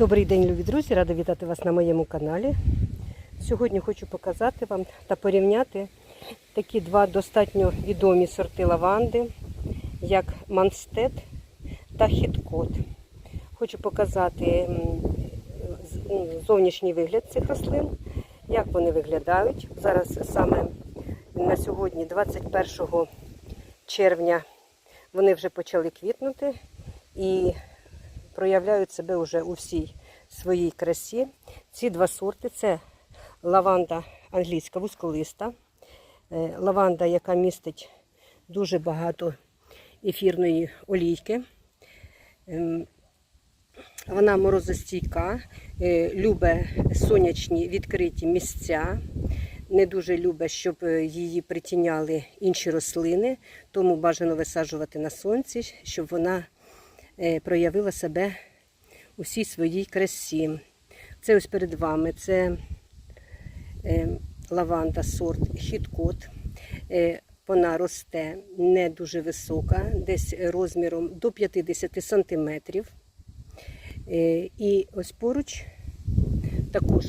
Добрий день, любі друзі! Рада вітати вас на моєму каналі. Сьогодні хочу показати вам та порівняти такі два достатньо відомі сорти лаванди, як Манстед та Хіткот. Хочу показати м, зовнішній вигляд цих рослин, як вони виглядають. Зараз саме на сьогодні, 21 червня, вони вже почали квітнути і проявляють себе вже у всій своїй красі. Ці два сорти це лаванда англійська вузьколиста, е, лаванда, яка містить дуже багато ефірної олійки. Ем, Вона морозостійка, е, любить сонячні відкриті місця. Не дуже любить, щоб е, її притіняли інші рослини, тому бажано висаджувати на сонці, щоб вона проявила себе у всій своїй красі. Це ось перед вами це е, лаванда сорт хіткот. Е, Вона росте не дуже висока, десь розміром до 50 сантиметрів. Е, І ось поруч також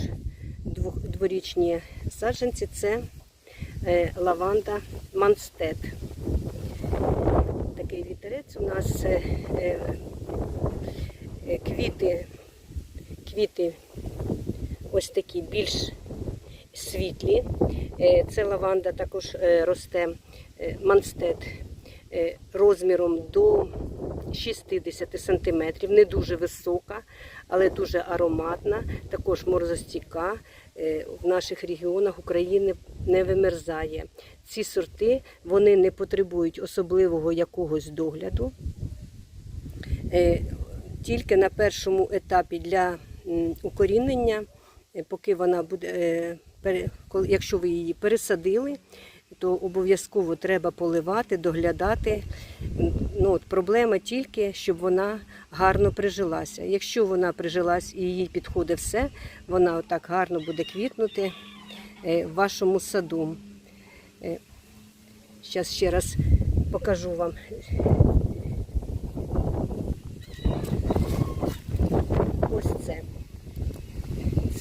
дворічні саджанці це е, лаванда Манстед. Такий вітерець у нас е, квіти, квіти ось такі більш світлі. Е, Це лаванда також е, росте е, манстед е, розміром до 60 см, не дуже висока, але дуже ароматна, також морозостійка. Е, В наших регіонах України не вимерзає. Ці сорти вони не потребують особливого якогось догляду. Тільки на першому етапі для укорінення, е, поки вона буде, е, якщо ви її пересадили, то обов'язково треба поливати, доглядати. Ну, от проблема тільки, щоб вона гарно прижилася. Якщо вона прижилась і їй підходить все, вона отак гарно буде квітнути е, в вашому саду. Зараз ще раз покажу вам Ось це.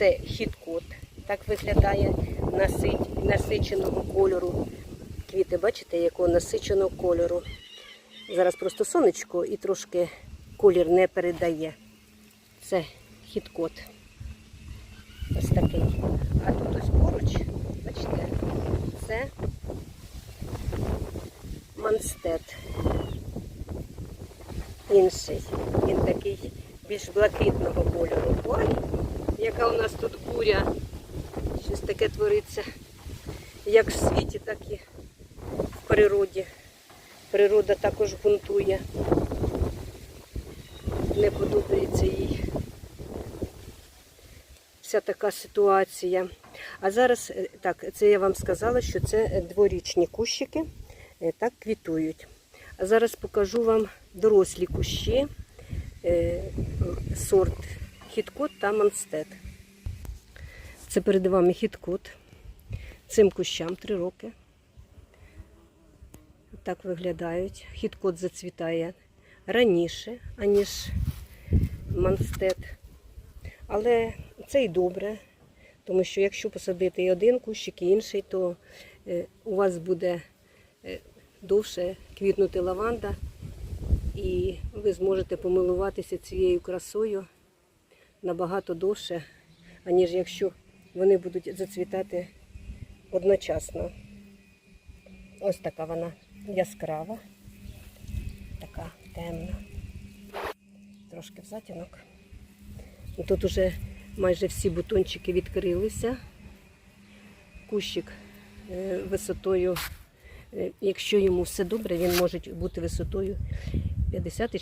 Це хіткот. Так виглядає насиченого кольору. Квіти, бачите, якого насиченого кольору. Зараз просто сонечко і трошки колір не передає. Це хіткот. Ось такий. А тут ось поруч, бачите, це манстет. Інший. Він такий більш блакитного кольору. Ой, яка у нас тут буря. Щось таке твориться. Як в світі, так і в природі. Природа також бунтує. Не подобається їй вся така ситуація. А зараз, е, так, це я вам сказала, що це дворічні кущики, е, так квітують. А зараз покажу вам дорослі кущі, е, сорт хіткот та манстед. Це перед вами хіткот. Цим кущам 3 роки. Так виглядають. Хіткот зацвітає раніше, аніж манстед. Але це і добре, тому що якщо посадити і один кущик, і інший, то е, у вас буде е, довше квітнути лаванда, і ви зможете помилуватися цією красою набагато довше, аніж якщо вони будуть зацвітати одночасно. Ось така вона яскрава, така темна, трошки в затінок. Тут уже майже всі бутончики відкрилися. Кущик е, висотою, е, якщо йому все добре, він може бути висотою 50 і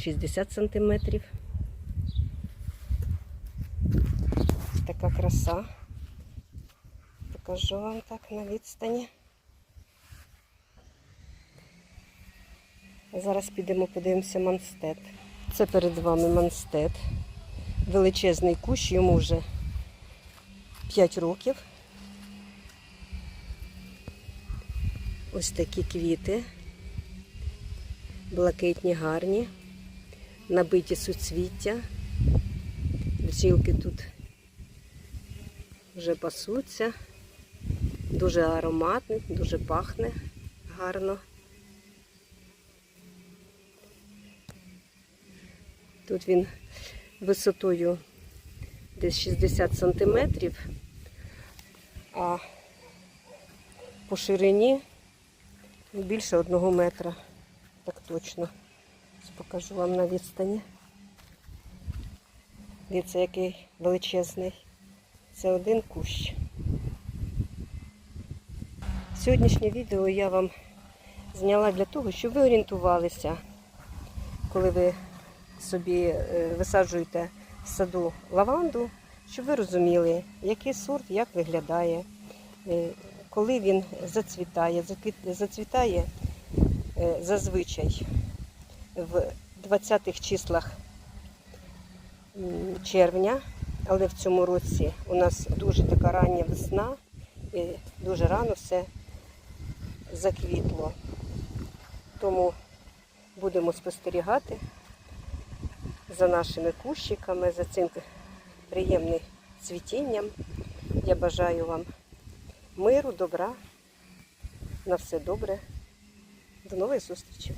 60 Така краса. Покажу вам так на відстані. Зараз підемо подивимося манстет. Це перед вами манстет. Величезний кущ, йому вже 5 років. Ось такі квіти. Блакитні, гарні, набиті суцвіття. Бджілки тут вже пасуться. Дуже ароматний, дуже пахне гарно. Тут він висотою десь 60 сантиметрів, а по ширині більше одного метра. Так точно. Покажу вам на відстані. Дивіться, який величезний. Це один кущ. Сьогоднішнє відео я вам зняла для того, щоб ви орієнтувалися, коли ви собі е, висаджуєте в саду лаванду, щоб ви розуміли, який сорт як виглядає, е, коли він зацвітає. Зацвітає е, зазвичай в 20-х числах червня, але в цьому році у нас дуже така рання весна і дуже рано все заквітло. Тому будемо спостерігати за нашими кущиками, за цим приємним цвітінням. Я бажаю вам миру, добра, на все добре. До нової зустрічі!